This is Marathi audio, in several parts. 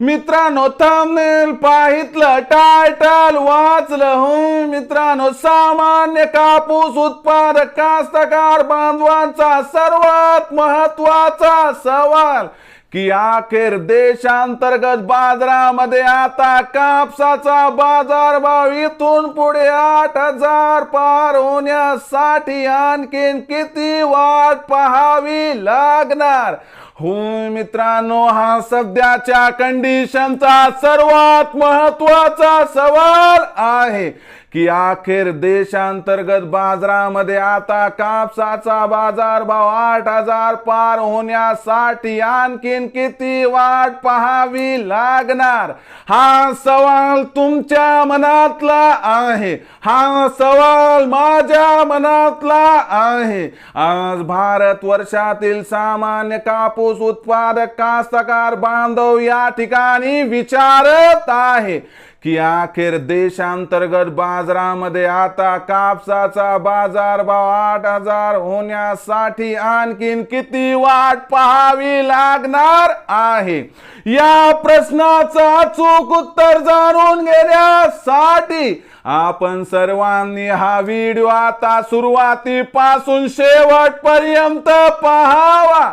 मित्रांनो थंबनेल पाहितलं टायटल वाचलं हो. मित्रांनो सामान्य कापूस उत्पादक कास्तकार बांधवांचा सर्वात महत्त्वाचा सवाल की अखेर देशांतर्गत बाजारामध्ये आता कापसाचा बाजारभाव इथून पुढे आठ हजार पार होण्यासाठी आणखीन किती वाट पाहावी लागणार? हो मित्रांनो हा सध्याच्या कंडिशनचा सर्वात महत्त्वाचा सवाल आहे. की अखेर देशांतर्गत बाजारामध्ये आता कापसाचा बाजारभाव आठ हजार पार होण्यासाठी आणखीन किती वाट पाहावी लागणार? हा सवाल तुमच्या मनातला आहे. हा सवाल माझ्या मनातला आहे. आज भारत वर्षातील सामान्य कापूस उत्पादक कास्तकार बांधव या ठिकाणी विचारत आहे. की अखेर देशांतर्गत बाजारामध्ये आता कापसाचा बाजारभाव आठ हजार होण्यासाठी आणखीन किती वाट पाहावी लागणार आहे? या प्रश्नाचं अचूक उत्तर जाणून घेण्यासाठी आपण सर्वांनी हा व्हिडिओ आता सुरुवातीपासून शेवटपर्यंत पाहावा.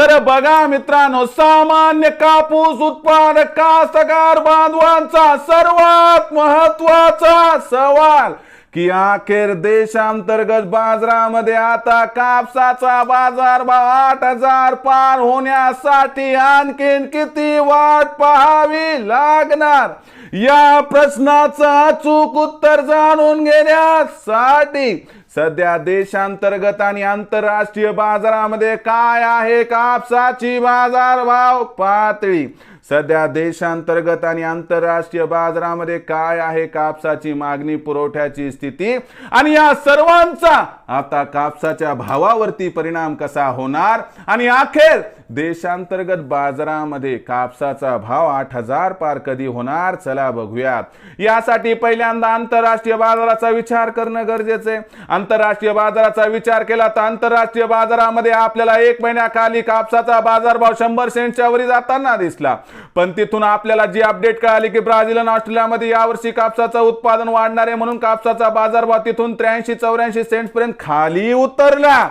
तर बघा मित्रांनो सामान्य कापूस उत्पादक कास्तकार बांधवांचा सर्वात महत्त्वाचा सवाल की अखेर देशांतर्गत बाजारामध्ये आता कापसाचा बाजारभाव आठ हजार पार होण्यासाठी आणखीन किती वाट पाहावी लागणार? या प्रश्नाचं अचूक उत्तर जाणून घेण्यासाठी सध्या देशांतर्गत आणि आंतरराष्ट्रीय बाजारामध्ये काय आहे कापसाची बाजारभाव पातळी? सध्या देशांतर्गत आणि आंतरराष्ट्रीय बाजारामध्ये काय आहे कापसाची मागणी पुरवठ्याची स्थिती आणि या सर्वांचा आता कापसाच्या भावावरती परिणाम कसा होणार आणि अखेर देशांतर्गत बाजारामध्ये कापसाचा भाव आठ हजार पार कधी होणार चला बघूयात. यासाठी पहिल्यांदा आंतरराष्ट्रीय बाजाराचा विचार करणं गरजेचं आहे. आंतरराष्ट्रीय बाजाराचा विचार केला तर आंतरराष्ट्रीय बाजारामध्ये आपल्याला एक महिन्याखाली कापसाचा बाजारभाव शंभर सेंटच्या वरी जाताना दिसला. पण तिथून आपल्याला जी अपडेट कळाली की ब्राझील आणि ऑस्ट्रेलियामध्ये यावर्षी कापसाचं उत्पादन वाढणार आहे म्हणून कापसाचा बाजारभाव तिथून त्र्याऐंशी चौऱ्याऐंशी सेंट पर्यंत खाली उतरला.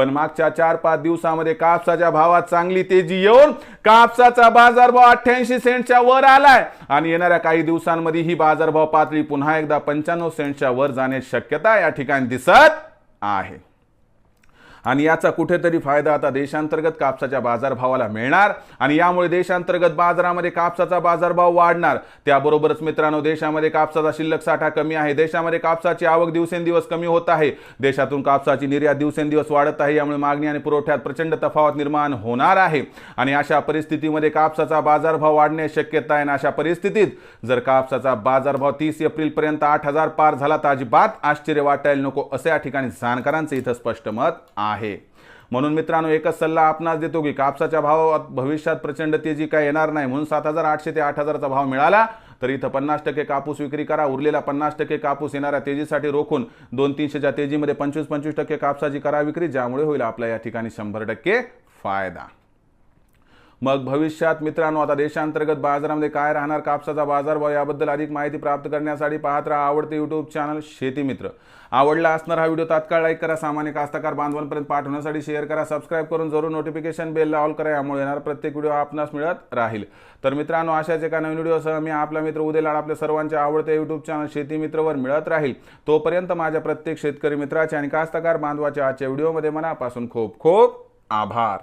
पण मागच्या चार पाच दिवसामध्ये कापसाच्या भावात चांगली तेजी येऊन कापसाचा बाजारभाव अठ्ठ्याऐंशी सेंटच्या वर आलाय. आणि येणाऱ्या काही दिवसांमध्ये ही बाजारभाव पातळी पुन्हा एकदा पंच्याण्णव सेंटच्या वर जाण्याची शक्यता या ठिकाणी दिसत आहे. आणि याचा कुठेतरी फायदा आता देशांतर्गत कापसाच्या बाजारभावाला मिळणार आणि यामुळे देशांतर्गत बाजारामध्ये कापसाचा बाजारभाव वाढणार. त्याबरोबरच मित्रांनो देशामध्ये कापसाचा शिल्लक साठा कमी आहे. देशामध्ये कापसाची आवक दिवसेंदिवस कमी होत आहे. देशातून कापसाची निर्यात दिवसेंदिवस वाढत आहे. यामुळे मागणी आणि पुरवठ्यात प्रचंड तफावत निर्माण होणार आहे. आणि अशा परिस्थितीमध्ये कापसाचा बाजारभाव वाढण्याची शक्यता आहे. आणि अशा परिस्थितीत जर कापसाचा बाजारभाव तीस एप्रिलपर्यंत आठ हजार पार झाला तर अजिबात आश्चर्य वाटायला नको असं या ठिकाणी जाणकारांचं इथं स्पष्ट मत आहे. म्हणून मित्रांनो एकच सल्ला आपणास देतो की कापसाच्या भावात भविष्यात प्रचंड तेजी काय येणार नाही. म्हणून सात हजार आठशे ते आठ हजारचा भाव मिळाला तर इथं पन्नास टक्के कापूस विक्री करा. उरलेला पन्नास टक्के कापूस येणाऱ्या तेजीसाठी रोखून दोन तीनशेच्या तेजीमध्ये पंचवीस पंचवीस टक्के कापसाची करा विक्री ज्यामुळे होईल आपल्या या ठिकाणी शंभर टक्के फायदा. मग भविष्यात मित्रांनो आता देशांतर्गत बाजारामध्ये काय राहणार? कापसाचा बाजारभाव याबद्दल अधिक माहिती प्राप्त करण्यासाठी पाहत राहा आवडते युट्यूब चॅनल शेती मित्र. आवडला असणार हा व्हिडिओ तात्काळ लाईक करा सामान्य कास्तकार बांधवांपर्यंत पाठवण्यासाठी शेअर करा सबस्क्राईब करून जरूर नोटिफिकेशन बेलला ऑल करा यामुळे येणार प्रत्येक व्हिडिओ आपणास मिळत राहील. तर मित्रांनो अशाच एका नवीन व्हिडिओसह मी आपला मित्र उदय लाड आपल्या सर्वांच्या आवडत्या युट्यूब चॅनल शेती मित्रवर मिळत राहील. तोपर्यंत माझ्या प्रत्येक शेतकरी मित्राच्या आणि कास्तकार बांधवाच्या आजच्या व्हिडिओमध्ये मनापासून खूप खूप आभार.